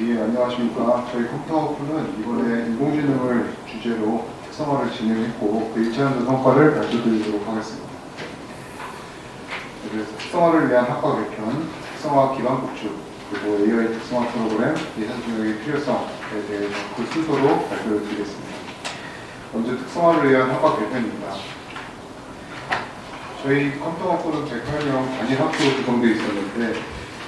예, 안녕하십니까. 저희 컴퓨터워크는 이번에 인공지능을 주제로 특성화를 진행했고 그 일차원적 성과를 발표드리도록 하겠습니다. 그래서 특성화를 위한 학과 개편, 특성화 기반 구축, 그리고 AI 특성화 프로그램, 예산 중역의 필요성에 대해서 그 순서로 발표를 드리겠습니다. 먼저 특성화를 위한 학과 개편입니다. 저희 컴퓨터학부는 108명 단일 학교로 구성되어 있었는데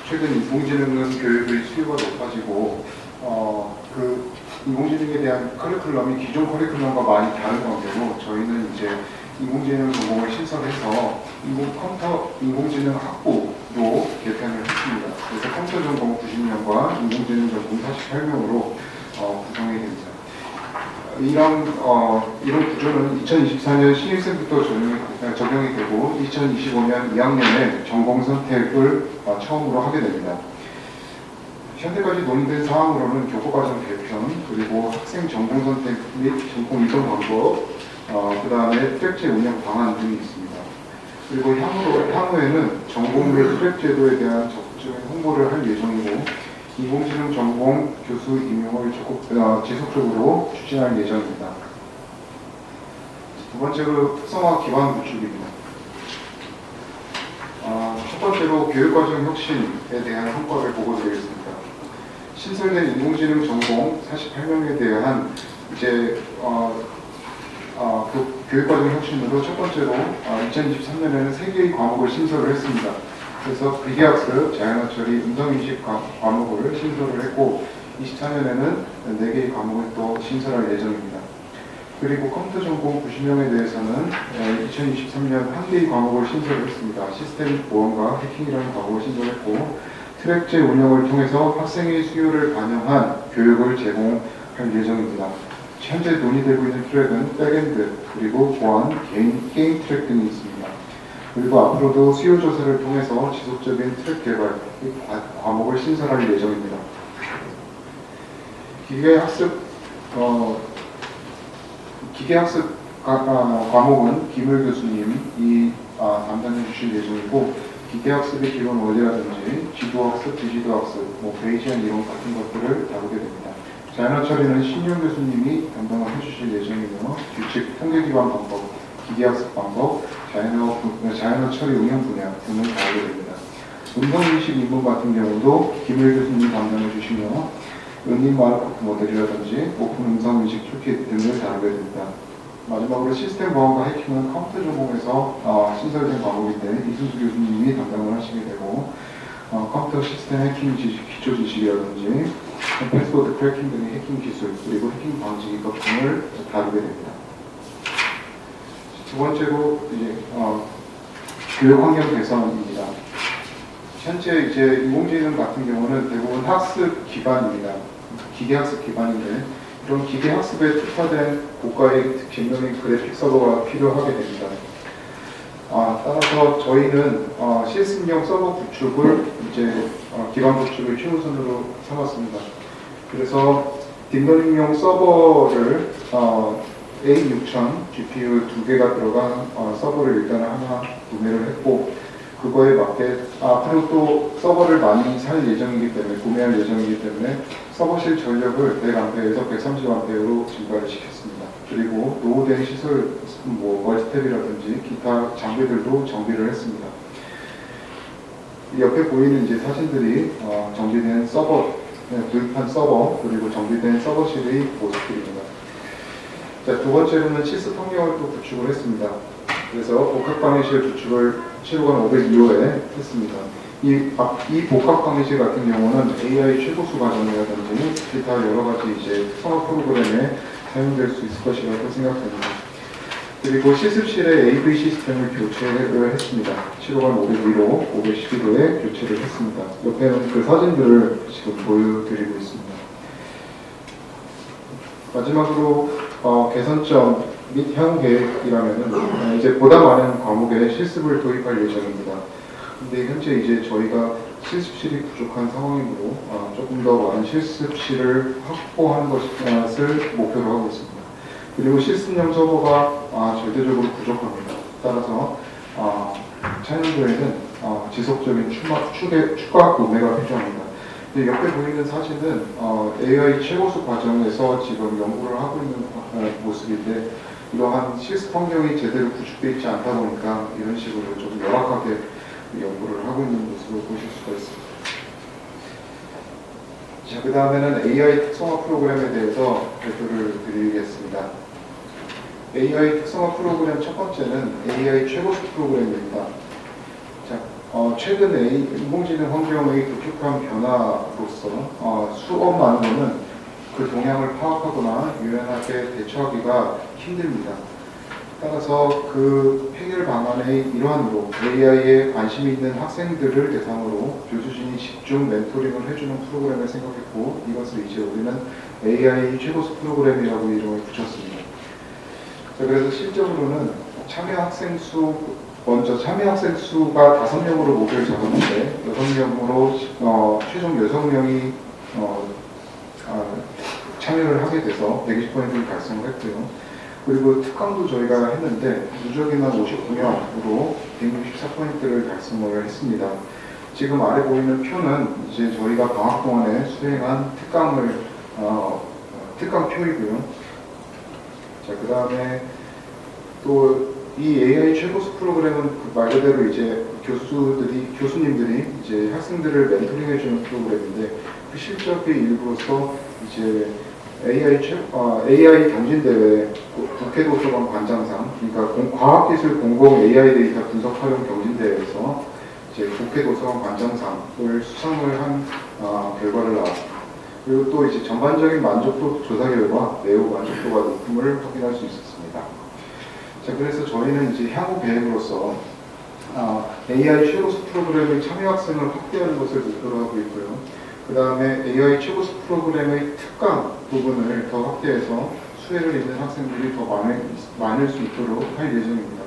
최근 인공지능은 교육의 수요가 높아지고 어, 그 인공지능에 대한 커리큘럼이 기존 커리큘럼과 많이 다른 관계로 저희는 이제 인공지능 전공을 신설해서 인공 컴퓨터 인공지능 학부로 개편을 했습니다. 그래서 컴퓨터 전공 90명과 인공지능 전공 48명으로 어, 구성이 됩니다. 이런 어, 이런 구조는 2024년 신입생부터 적용이, 되고 2025년 2학년에 전공 선택을 어, 처음으로 하게 됩니다. 현재까지 논의된 사항으로는 교과과정 개편 그리고 학생 전공 선택 및 전공 이동 방법 어, 그 다음에 트랙제 운영 방안 등이 있습니다. 그리고 향후로, 향후에는 전공 및 트랙 제도에 대한 적극적인 홍보를 할 예정이고 인공지능 전공 교수 임용을 적극, 어, 지속적으로 추진할 예정입니다. 두 번째로 특성화 기반 구축입니다. 어, 첫 번째로 교육과정 혁신에 대한 성과를 보고드리겠습니다. 신설된 인공지능 전공 48명에 대한 이제 어, 어, 그 교육과정 혁신으로 첫 번째로 어, 2023년에는 세 개의 과목을 신설을 했습니다. 그래서 비계학습, 자연어처리, 음성인식 과- 과목을 신설을 했고 24년에는 네 개의 과목을 또 신설할 예정입니다. 그리고 컴퓨터 전공 90명에 대해서는 2023년 한 개의 과목을 신설을 했습니다. 시스템 보안과 해킹이라는 과목을 신설했고 트랙제 운영을 통해서 학생의 수요를 반영한 교육을 제공할 예정입니다. 현재 논의되고 있는 트랙은 백엔드 그리고 보안, 개인, 게임 트랙 등이 있습니다. 그리고 앞으로도 수요 조사를 통해서 지속적인 트랙 개발 과목을 신설할 예정입니다. 기계 학습 어, 기계 학습 과, 아, 과목은 김을 교수님이 아, 담당해 주실 예정이고 기계학습의 기본 원리라든지 지도학습, 비지도학습, 뭐 베이지안 이론 같은 것들을 다루게 됩니다. 자연어 처리는 신용 교수님이 담당을 해주실 예정이며 규칙, 통계 기반 방법, 기계학습 방법, 자연어, 분- 자연어 처리 응용 분야 등을 다루게 됩니다. 음성인식 인문 같은 경우도 김일 교수님이 담당해 주시며 은인 마르코프 모델이라든지 오픈 음성 인식 툴킷 등을 다루게 됩니다. 마지막으로 시스템 보안과 해킹은 컴퓨터 전공에서 어, 신설된 과목인데 이순수 교수님이 담당을 하시게 되고 어, 컴퓨터 시스템 해킹 지식, 기초 지식이라든지 패스워드 크래킹 등의 해킹 기술 그리고 해킹 방지 기법 등을 다루게 됩니다. 두 번째로 이제 어, 교육 환경 개선입니다. 현재 이제 인공지능 같은 경우는 대부분 학습 기반입니다. 기계 학습 기반인데 이런 기계 학습에 특화된 고가의 뒷면의 그래픽 서버가 필요하게 됩니다. 아, 따라서 저희는 어, 시스템형 서버 구축을 이제 어, 기반 구축을 최우선으로 삼았습니다. 그래서 딥러닝용 서버를 어, A6000 GPU 두 개가 들어간 어, 서버를 일단 하나 구매를 했고 그거에 맞게 앞으로 또 서버를 많이 살 예정이기 때문에 구매할 예정이기 때문에 서버실 전력을 100A에서 130A로 증가를 시켰습니다. 그리고 노후된 시설 뭐 멀티탭이라든지 기타 장비들도 정비를 했습니다. 이 옆에 보이는 이제 사진들이 어, 정비된 서버, 네, 구입한 서버 그리고 정비된 서버실의 모습들입니다. 자, 두 번째로는 실습 환경을 또 구축을 했습니다. 그래서 복합방해실 구축을 7번 502호에 했습니다. 이, 아, 이 복합방해실 같은 경우는 AI 최고수 과정이라든지 기타 여러 가지 이제 성화 프로그램에 사용될 수 있을 것이라고 생각됩니다. 그리고 실습실에 AV 시스템을 교체를 했습니다. 7호관 501호, 511호에 교체를 했습니다. 옆에는 그 사진들을 지금 보여드리고 있습니다. 마지막으로 어, 개선점 및 향후 계획이라면은 어, 이제 보다 많은 과목에 실습을 도입할 예정입니다. 근데 현재 이제 저희가 실습실이 부족한 상황이므로 어, 조금 더 많은 실습실을 확보하는 것을 목표로 하고 있습니다. 그리고 실습용 서버가 아, 절대적으로 부족합니다. 따라서 아, 차년도에는 어, 지속적인 추계, 추가 구매가 필요합니다. 근데 옆에 보이는 사진은 어, AI 최고수 과정에서 지금 연구를 하고 있는 어, 모습인데 이러한 시스템 환경이 제대로 구축되어 있지 않다 보니까 이런 식으로 좀 열악하게 연구를 하고 있는 모습을 보실 수가 있습니다. 자, 그 다음에는 AI 특성화 프로그램에 대해서 발표를 드리겠습니다. AI 특성화 프로그램 첫 번째는 AI 최고수 프로그램입니다. 자, 어, 최근 AI 인공지능 환경의 급격한 변화로서 어, 수업 많은 그 동향을 파악하거나 유연하게 대처하기가 힘듭니다. 따라서 그 해결 방안의 일환으로 AI에 관심이 있는 학생들을 대상으로 교수진이 집중 멘토링을 해주는 프로그램을 생각했고 이것을 이제 우리는 AI 최고수 프로그램이라고 이름을 붙였습니다. 자, 그래서 실적으로는 참여 학생 수 먼저 참여 학생 수가 다섯 명으로 목표를 잡았는데 여섯 명으로 어, 최종 여섯 명이 어, 아, 참여를 하게 돼서 120포인트를 달성을 했고요. 그리고 특강도 저희가 했는데 누적인원 59명으로 164포인트를 달성을 했습니다. 지금 아래 보이는 표는 이제 저희가 방학 동안에 수행한 특강을 어, 특강 표이고요. 자, 그 다음에 또 이 AI 최고수 프로그램은 그말 그대로 이제 교수들이 교수님들이 이제 학생들을 멘토링해주는 프로그램인데 그 실적의 일부로서 이제 AI 최, 어, AI 경진 대회 국회 도서관 관장상 그러니까 공- 과학기술 공공 AI 데이터 분석 활용 경진 대회에서 이제 국회 도서관 관장상을 수상을 한 어, 결과를 나왔습니다. 그리고 또 이제 전반적인 만족도 조사 결과 매우 만족도가 높음을 확인할 수 있었습니다. 자, 그래서 저희는 이제 향후 계획으로서 아, AI 최고수 프로그램의 참여 학생을 확대하는 것을 목표로 하고 있고요. 그 다음에 AI 최고수 프로그램의 특강 부분을 더 확대해서 수혜를 입는 학생들이 더 많을, 많을 수 있도록 할 예정입니다.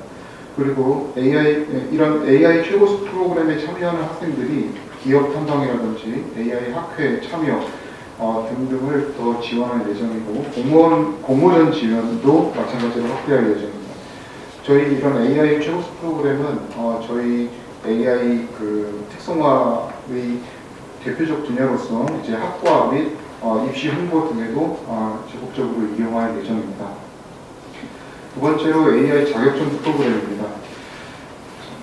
그리고 AI, 이런 AI 최고수 프로그램에 참여하는 학생들이 기업 탐방이라든지 AI 학회 참여 어, 등등을 더 지원할 예정이고 공무원, 공모전 지원도 마찬가지로 확대할 예정입니다. 저희 이런 AI 최고수 프로그램은 어, 저희 AI 그 특성화의 대표적 분야로서 이제 학과 및 어, 입시 홍보 등에도 어, 적극적으로 이용할 예정입니다. 두 번째로 AI 자격증 프로그램입니다.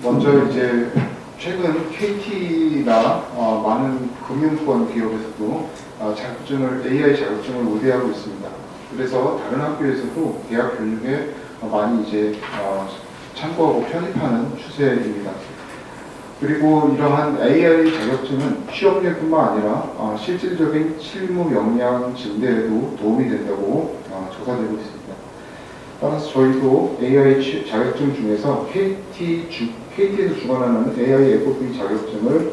먼저 이제 최근 KT나 어, 많은 금융권 기업에서도 어, 자격증을 AI 자격증을 우대하고 있습니다. 그래서 다른 학교에서도 대학 교육에 어, 많이 이제 어, 참고하고 편입하는 추세입니다. 그리고 이러한 AI 자격증은 취업률뿐만 아니라 어, 실질적인 실무 역량 증대에도 도움이 된다고 어, 조사되고 있습니다. 따라서 저희도 AI 취- 자격증 중에서 KT 주, KT에서 주관하는 AI FP 자격증을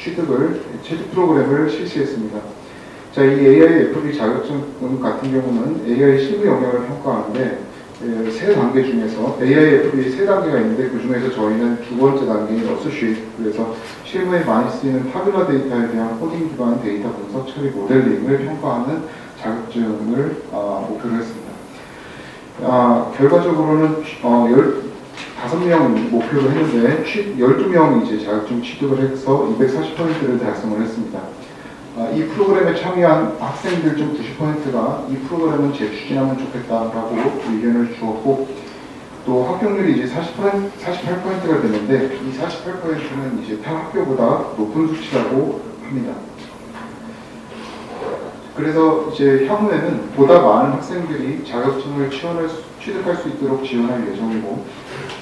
취득을 취득 프로그램을 실시했습니다. 자, 이 AI FP 자격증 같은 경우는 AI 실무 역량을 평가하는데 예, 세 단계 중에서 AIFB 세 단계가 있는데 그 중에서 저희는 두 번째 단계인 어스쉬 그래서 실무에 많이 쓰이는 타뷸라 데이터에 대한 코딩 기반 데이터 분석 처리 모델링을 평가하는 자격증을 아, 목표로 했습니다. 아, 결과적으로는 어, 15명 목표로 했는데 12명이 이제 자격증 취득을 해서 240포인트를 달성을 했습니다. 아, 이 프로그램에 참여한 학생들 중 90%가 이 프로그램은 재추진하면 좋겠다라고 의견을 주었고 또 합격률이 이제 48, 48%가 됐는데 이 48%는 이제 타 학교보다 높은 수치라고 합니다. 그래서 이제 향후에는 보다 많은 학생들이 자격증을 취원할 수- 취득할 수 있도록 지원할 예정이고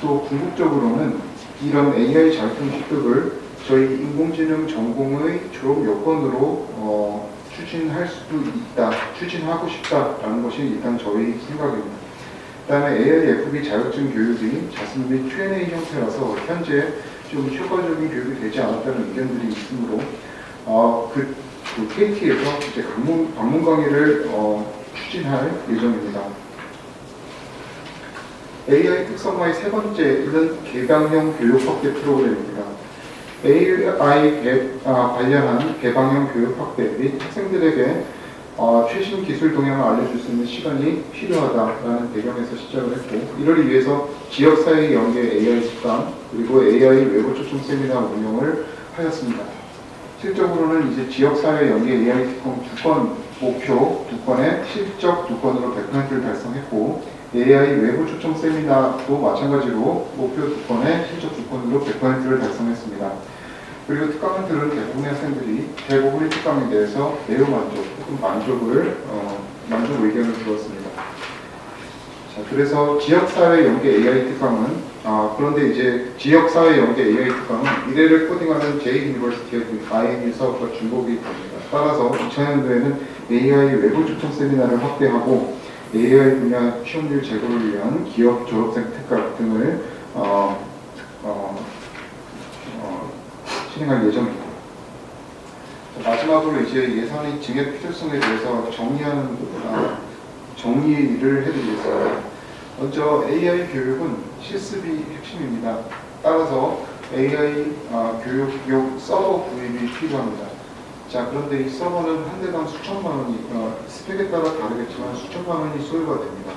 또 궁극적으로는 이런 AI 자격증 취득을 저희 인공지능 전공의 졸업 요건으로 어, 추진할 수도 있다, 추진하고 싶다라는 것이 일단 저희 생각입니다. 그다음에 AIFB 자격증 교육이 자습 및 Q&A 형태라서 현재 좀 효과적인 교육이 되지 않았다는 의견들이 있으므로 어, 그, 그 KT에서 이제 방문, 방문 강의를 어, 추진할 예정입니다. AI 특성화의 세 번째는 개방형 교육 확대 프로그램입니다. AI 개, 아, 관련한 개방형 교육 확대 및 학생들에게 어, 최신 기술 동향을 알려줄 수 있는 시간이 필요하다라는 배경에서 시작을 했고 이를 위해서 지역사회 연계 AI 특강 그리고 AI 외부 초청 세미나 운영을 하였습니다. 실적으로는 이제 지역사회 연계 AI 특강 두건 목표 두 건의 실적 두 건으로 100%를 달성했고 AI 외부 초청 세미나도 마찬가지로 목표 두 건의 실적 두 건으로 100%를 달성했습니다. 그리고 특강을 들은 대부분의 학생들이 대부분의 특강에 대해서 매우 만족 혹은 만족을 어, 만족 의견을 주었습니다. 자, 그래서 지역사회 연계 AI 특강은 아, 그런데 이제 지역사회 연계 AI 특강은 미래를 코딩하는 제2유니버시티의 INU 사업과 중복이 됩니다. 따라서 2000년도에는 AI 외부 초청 세미나를 확대하고 AI 분야 취업률 제고를 위한 기업 졸업생 특강 등을 어, 어, 어, 진행할 예정입니다. 자, 마지막으로 이제 예산의 증액 필요성에 대해서 정리하는 아, 정리를 해드리겠습니다. 먼저 AI 교육은 실습이 핵심입니다. 따라서 AI 아, 교육용 서버 구입이 필요합니다. 자 그런데 이 서버는 한 대당 수천만 원이 어, 스펙에 따라 다르겠지만 수천만 원이 소요가 됩니다.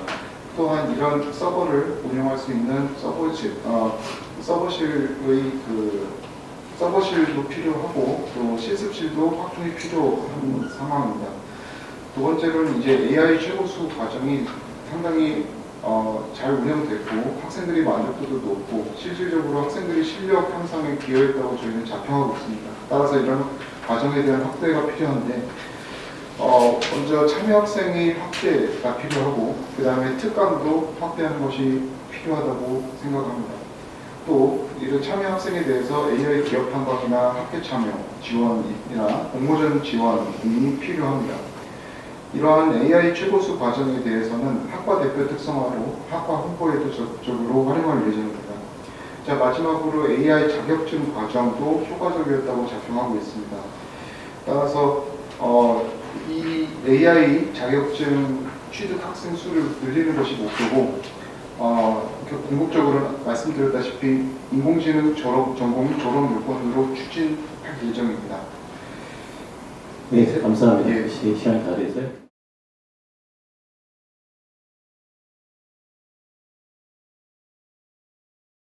또한 이런 서버를 운영할 수 있는 서버실, 어, 서버실의 그 서버실도 필요하고 또 실습실도 확충이 필요한 상황입니다. 두 번째로는 이제 AI 최고수 과정이 상당히 어, 잘 운영됐고 학생들이 만족도도 높고 실질적으로 학생들이 실력 향상에 기여했다고 저희는 자평하고 있습니다. 따라서 이런 과정에 대한 확대가 필요한데 어, 먼저 참여 학생의 확대가 필요하고 그 다음에 특강도 확대하는 것이 필요하다고 생각합니다. 또 이런 참여 학생에 대해서 AI 기업 탐방이나 학회 참여 지원이나 공모전 지원이 필요합니다. 이러한 AI 최고수 과정에 대해서는 학과 대표 특성화로 학과 홍보에도 적극적으로 활용할 예정입니다. 자 마지막으로 AI 자격증 과정도 효과적이었다고 자평하고 있습니다. 따라서 어, 이 AI 자격증 취득 학생 수를 늘리는 것이 목표고 어, 궁극적으로 말씀드렸다시피 인공지능 졸업 전공 졸업 요건으로 추진할 예정입니다. 네, 감사합니다. 예. 시- 시간이 다